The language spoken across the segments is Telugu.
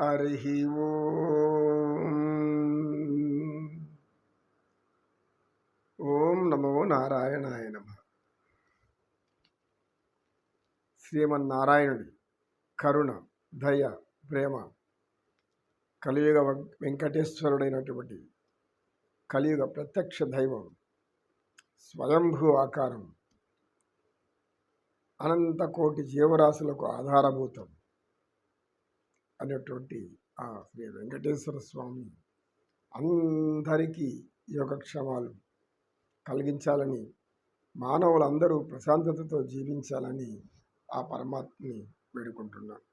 హరి ఓం. ఓం నమో నారాయణాయ నమ. శ్రీమన్నారాయణుడి కరుణ దయ ప్రేమ కలియుగ వెంకటేశ్వరుడైనటువంటి కలియుగ ప్రత్యక్ష దైవం స్వయంభూ ఆకారం అనంత కోటి జీవరాశులకు ఆధారభూతం. అనేటువంటి ఆ శ్రీ వెంకటేశ్వర స్వామి అందరికీ యోగక్షేమాలు కలిగించాలని మానవులందరూ ప్రశాంతతతో జీవించాలని ఆ పరమాత్మని వేడుకుంటున్నాను.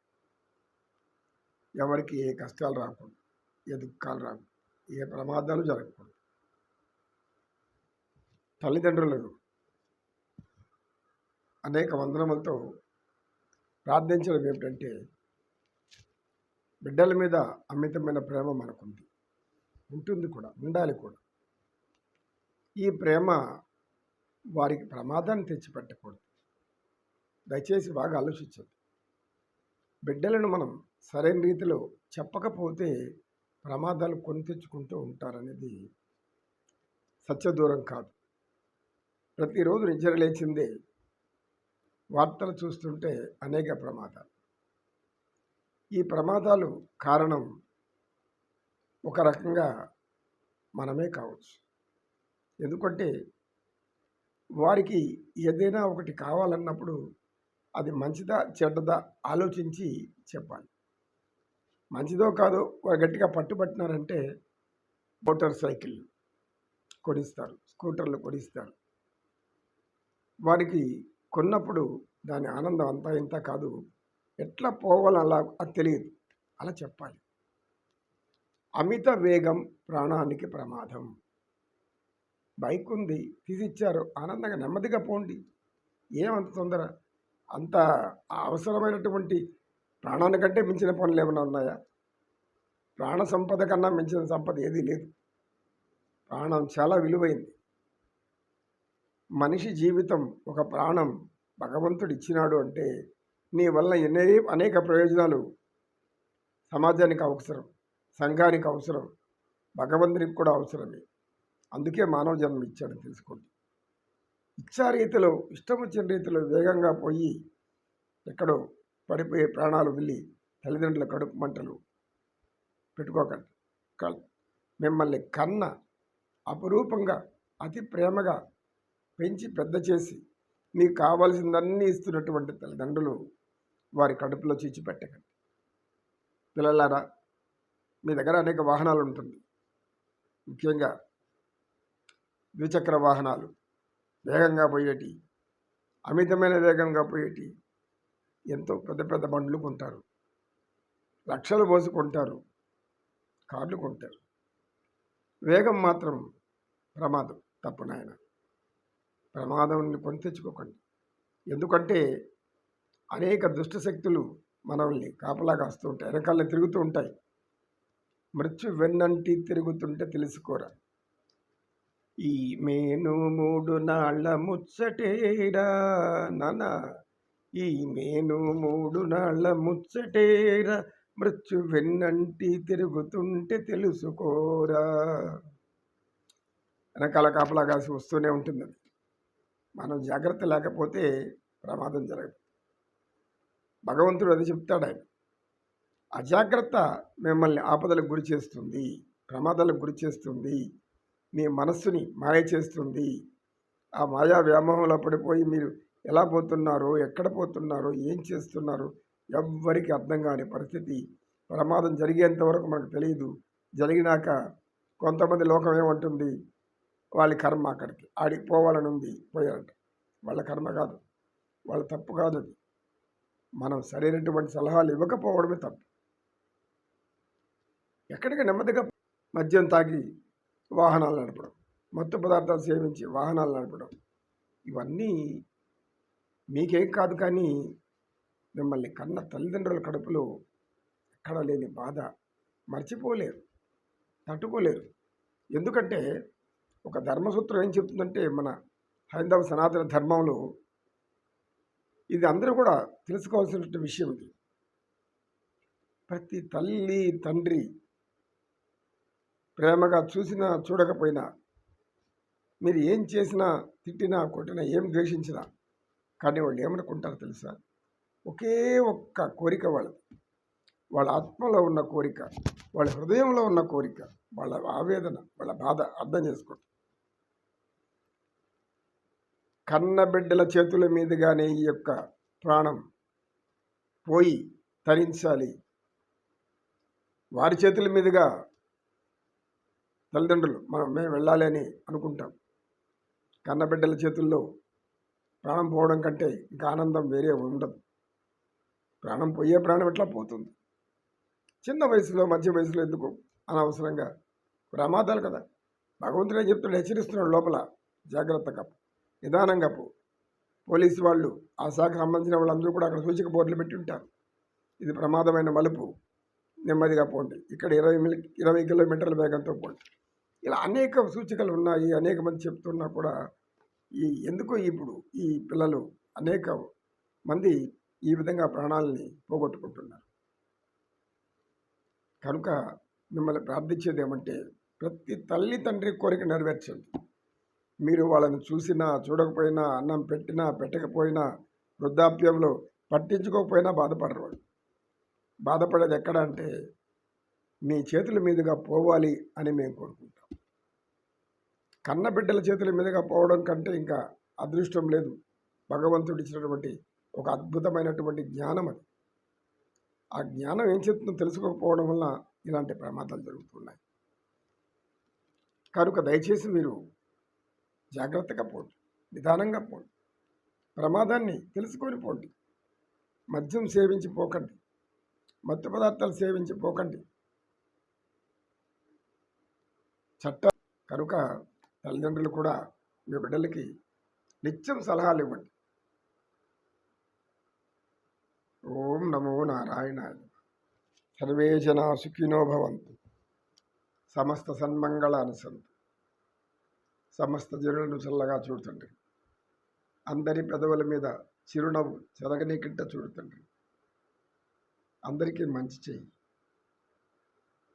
ఎవరికి ఏ కష్టాలు రాకూడదు ఏ దుఃఖాలు రాకూడదు ఏ ప్రమాదాలు జరగకూడదు. తల్లిదండ్రులను అనేక వందనములతో ప్రార్థించడం ఏమిటంటే బిడ్డల మీద అమితమైన ప్రేమ మనకుంది. ఉంటుంది కూడా ఉండాలి కూడా. ఈ ప్రేమ వారికి ప్రమాదాన్ని తెచ్చిపెట్టకూడదు. దయచేసి బాగా ఆలోచించండి. బిడ్డలను మనం సరైన రీతిలో చెప్పకపోతే ప్రమాదాలు కొని తెచ్చుకుంటూ ఉంటారనేది సత్యదూరం కాదు. ప్రతిరోజు నిద్ర లేచిందే వార్తలు చూస్తుంటే అనేక ప్రమాదాలు. ఈ ప్రమాదాలు కారణం ఒక రకంగా మనమే కావచ్చు. ఎందుకంటే వారికి ఏదైనా ఒకటి కావాలన్నప్పుడు అది మంచిదా చెడ్డదా ఆలోచించి చెప్పాలి. మంచిదో కాదో వారు గట్టిగా పట్టుబట్టినారంటే మోటార్ సైకిల్ కొనిస్తారు స్కూటర్లు కొనిస్తారు. వారికి కొన్నప్పుడు దాని ఆనందం అంతా ఇంత కాదు. ఎట్లా పోవాలో అలా అది తెలియదు. అలా చెప్పాలి. అమిత వేగం ప్రాణానికి ప్రమాదం. బైక్ ఉంది తీసిచ్చారు. ఆనందంగా నెమ్మదిగా పోండి. ఏమంత తొందర? అంత అవసరమైనటువంటి ప్రాణానికంటే మించిన పనులు ఏమైనా ఉన్నాయా? ప్రాణ సంపద కన్నా మించిన సంపద ఏదీ లేదు. ప్రాణం చాలా విలువైంది. మనిషి జీవితం ఒక ప్రాణం భగవంతుడు ఇచ్చినాడు అంటే నీ వల్ల ఎన్ని అనేక ప్రయోజనాలు సమాజానికి అవసరం సంఘానికి అవసరం భగవంతునికి కూడా అవసరమే. అందుకే మానవ జన్మ ఇచ్చాడు తెలుసుకోండి. ఇచ్చా రీతిలో ఇష్టం వచ్చిన రీతిలో వేగంగా పోయి ఎక్కడో పడిపోయే ప్రాణాలు వెళ్ళి తల్లిదండ్రుల కడుపు మంటలు పెట్టుకోకండి. మిమ్మల్ని కన్న అపురూపంగా అతి ప్రేమగా పెంచి పెద్ద చేసి మీకు కావాల్సిందన్నీ ఇస్తున్నటువంటి తల్లిదండ్రులు వారి కడుపులో చీచి పెట్టకండి. పిల్లలారా మీ దగ్గర అనేక వాహనాలు ఉంటుంది. ముఖ్యంగా ద్విచక్ర వాహనాలు వేగంగా పోయేటి అమితమైన వేగంగా పోయేటి ఎంతో పెద్ద పెద్ద బండ్లు కొంటారు. లక్షలు పోసి కొంటారు. కార్లు కొంటారు. వేగం మాత్రం ప్రమాదం తప్పు నాయన. ప్రమాదం కొని తెచ్చుకోకండి. ఎందుకంటే అనేక దుష్ట శక్తులు మనల్ని కాపలా కాస్తూ ఉంటాయి వెనకాల తిరుగుతూ ఉంటాయి. మృత్యు వెన్నంటి తిరుగుతుంటే తెలుసుకోరా? ఈ మేను మూడు నాళ్ళ ముచ్చటేరా నాన్న ఈ మేను మూడు నాళ్ళ ముచ్చటేరా మృత్యు వెన్నంటి తిరుగుతుంటే తెలుసుకోరా? వెనకాల కాపలా కాసి వస్తూనే ఉంటుంది. మనం జాగ్రత్త లేకపోతే ప్రమాదం జరగదు. భగవంతుడు అది చెప్తాడు ఆయన. అజాగ్రత్త మిమ్మల్ని ఆపదలకు గురి చేస్తుంది ప్రమాదాలకు గురి చేస్తుంది మీ మనస్సుని మాయ చేస్తుంది. ఆ మాయా వ్యామోహంలో పడిపోయి మీరు ఎలా పోతున్నారో ఎక్కడ పోతున్నారో ఏం చేస్తున్నారో ఎవ్వరికి అర్థం కాని పరిస్థితి. ప్రమాదం జరిగేంత వరకు మనకు తెలియదు. జరిగినాక కొంతమంది లోకం ఏమంటుంది? వాళ్ళ కర్మ అక్కడికి ఆడికి పోవాలని ఉంది పోయారంట. వాళ్ళ కర్మ కాదు. వాళ్ళ తప్పు కాదు అది. మనం సరైనటువంటి సలహాలు ఇవ్వకపోవడమే తప్పు. ఎక్కడికి నెమ్మదిగా మద్యం తాగి వాహనాలు నడపడం మత్తు పదార్థాలు సేవించి వాహనాలు నడపడం ఇవన్నీ మీకేం కాదు కానీ మిమ్మల్ని కన్న తల్లిదండ్రుల కడుపులో ఎక్కడ లేని బాధ మర్చిపోలేరు తట్టుకోలేరు. ఎందుకంటే ఒక ధర్మసూత్రం ఏం చెప్తుందంటే మన హైందవ సనాతన ధర్మంలో ఇది అందరూ కూడా తెలుసుకోవాల్సిన విషయం ఇది. ప్రతి తల్లి తండ్రి ప్రేమగా చూసినా చూడకపోయినా మీరు ఏం చేసినా తిట్టినా కొట్టినా ఏం ద్వేషించినా కానీ వాళ్ళు ఏమనుకుంటారో తెలుసా? ఒకే ఒక్క కోరిక వాళ్ళది. వాళ్ళ ఆత్మలో ఉన్న కోరిక వాళ్ళ హృదయంలో ఉన్న కోరిక వాళ్ళ ఆవేదన వాళ్ళ బాధ అర్థం చేసుకోండి కన్నబిడ్డల చేతుల మీదుగానే ఈ యొక్క ప్రాణం పోయి తరించాలి. వారి చేతుల మీదుగా తల్లిదండ్రులు మనం మేము వెళ్ళాలి అని అనుకుంటాం. కన్నబిడ్డల చేతుల్లో ప్రాణం పోవడం కంటే ఇంకా ఆనందం వేరే ఉండదు. ప్రాణం పోయే ప్రాణం ఎట్లా పోతుంది? చిన్న వయసులో మధ్య వయసులో ఎందుకు అనవసరంగా? ప్రమాదాలు కదా. భగవంతుడే చెప్తున్నాడు హెచ్చరిస్తున్నాడు లోపల. జాగ్రత్తగా నిదానంగా పో. పోలీసు వాళ్ళు ఆ శాఖకు సంబంధించిన వాళ్ళందరూ కూడా అక్కడ సూచిక బోర్డులు పెట్టి ఉంటారు. ఇది ప్రమాదమైన మలుపు. నెమ్మదిగా పోండి. ఇక్కడ ఇరవై ఇరవై కిలోమీటర్ల వేగంతో పోండి. ఇలా అనేక సూచికలు ఉన్నాయి. అనేక మంది చెప్తున్నా కూడా ఈ ఎందుకో ఇప్పుడు ఈ పిల్లలు అనేక మంది ఈ విధంగా ప్రాణాలని పోగొట్టుకుంటున్నారు. కనుక మిమ్మల్ని ప్రార్థించేది ఏమంటే ప్రతి తల్లి తండ్రి కోరిక నెరవేర్చండి. మీరు వాళ్ళని చూసినా చూడకపోయినా అన్నం పెట్టినా పెట్టకపోయినా వృద్ధాప్యంలో పట్టించుకోకపోయినా బాధపడరు వాళ్ళు. బాధపడేది ఎక్కడ అంటే మీ చేతుల మీదుగా పోవాలి అని మేము కోరుకుంటాం. కన్న బిడ్డల చేతుల మీదుగా పోవడం కంటే ఇంకా అదృష్టం లేదు. భగవంతుడు ఇచ్చినటువంటి ఒక అద్భుతమైనటువంటి జ్ఞానం అది. ఆ జ్ఞానం ఏం చెప్తుందో తెలుసుకోకపోవడం వల్ల ఇలాంటి ప్రమాదాలు జరుగుతున్నాయి. కనుక దయచేసి మీరు జాగ్రత్తగా పోండి. నిదానంగా పోండి. ప్రమాదాన్ని తెలుసుకొని పోండి. మద్యం సేవించి పోకండి. మత్తు పదార్థాలు సేవించి పోకండి. చట్ట కనుక తల్లిదండ్రులు కూడా మీ బిడ్డలకి నిత్యం సలహాలు ఇవ్వండి. ఓం నమో నారాయణాయ సర్వే జనా సుఖినో భవంతు. సమస్త సన్మంగళాన్ని సంతు సమస్త జనులను చల్లగా చూడుతండ్రి. అందరి పెదవుల మీద చిరునవ్వు చెరగనీకింట చూడుతండ్రి. అందరికీ మంచి చెయ్యి.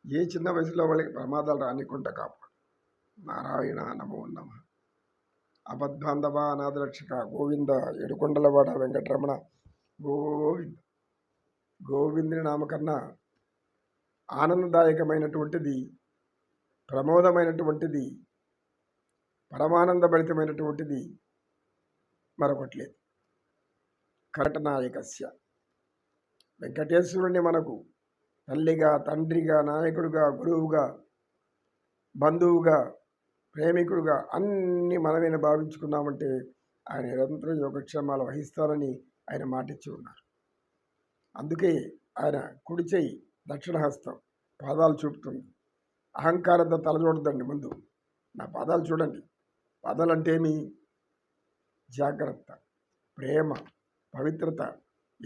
ఏ చిన్న వయసులో వాళ్ళకి ప్రమాదాలు రానికుండా కాపాడు. నారాయణ నమో నమ. అబద్ధాంధవ అనాథరక్షక గోవింద ఏడుకొండలవాడ వెంకటరమణ గోవింద. గోవిందుని నామకన్నా ఆనందదాయకమైనటువంటిది ప్రమోదమైనటువంటిది పరమానందభరితమైనటువంటిది మరొకటి లేదు. కరటనాయకస్య. వెంకటేశ్వరుణ్ణి మనకు తల్లిగా తండ్రిగా నాయకుడుగా గురువుగా బంధువుగా ప్రేమికుడుగా అన్ని మనమైన భావించుకున్నామంటే ఆయన నిరంతరం యోగక్షేమాలు వహిస్తారని ఆయన మాటిచ్చి ఉన్నారు. అందుకే ఆయన కుడి చేయి దక్షిణహస్తం పాదాలు చూపుతుంది. అహంకారంతో తల చూడదండి ముందు. నా పాదాలు చూడండి. పాదాలు అంటే ఏమి జాగ్రత్త ప్రేమ పవిత్రత.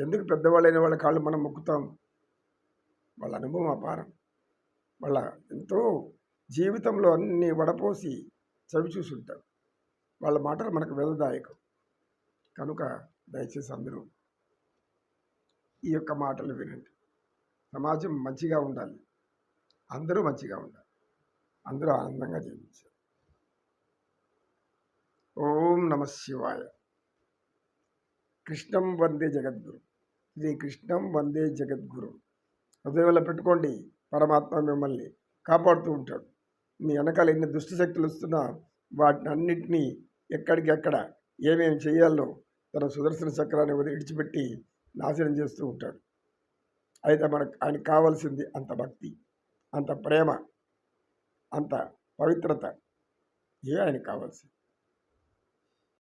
ఎందుకు పెద్దవాళ్ళైన వాళ్ళ కాళ్ళు మనం మొక్కుతాం? వాళ్ళ అనుభవం అపారం. వాళ్ళ ఎంతో జీవితంలో అన్ని వడపోసి చవి చూసుంటారు. వాళ్ళ మాటలు మనకు వేదదాయకం. కనుక దయచేసి అందరూ ఈ యొక్క మాటలు వినండి. సమాజం మంచిగా ఉండాలి. అందరూ మంచిగా ఉండాలి. అందరూ ఆనందంగా జీవించాలి. ఓం నమ శివాయ. కృష్ణం వందే జగద్గురు. శ్రీ కృష్ణం వందే జగద్గురు. హృదయంలో పెట్టుకోండి పరమాత్మ మిమ్మల్ని కాపాడుతూ ఉంటాడు. మీ వెనకాల ఎన్ని దుష్ట శక్తులు వస్తున్నా వాటిని అన్నింటినీ ఎక్కడికెక్కడ ఏమేమి చేయాలో తన సుదర్శన చక్రాన్ని విడిచిపెట్టి నాశనం చేస్తూ ఉంటాడు. అయితే మనకు ఆయనకు కావాల్సింది అంత భక్తి అంత ప్రేమ అంత పవిత్రత ఏ ఆయనకు కావాల్సింది?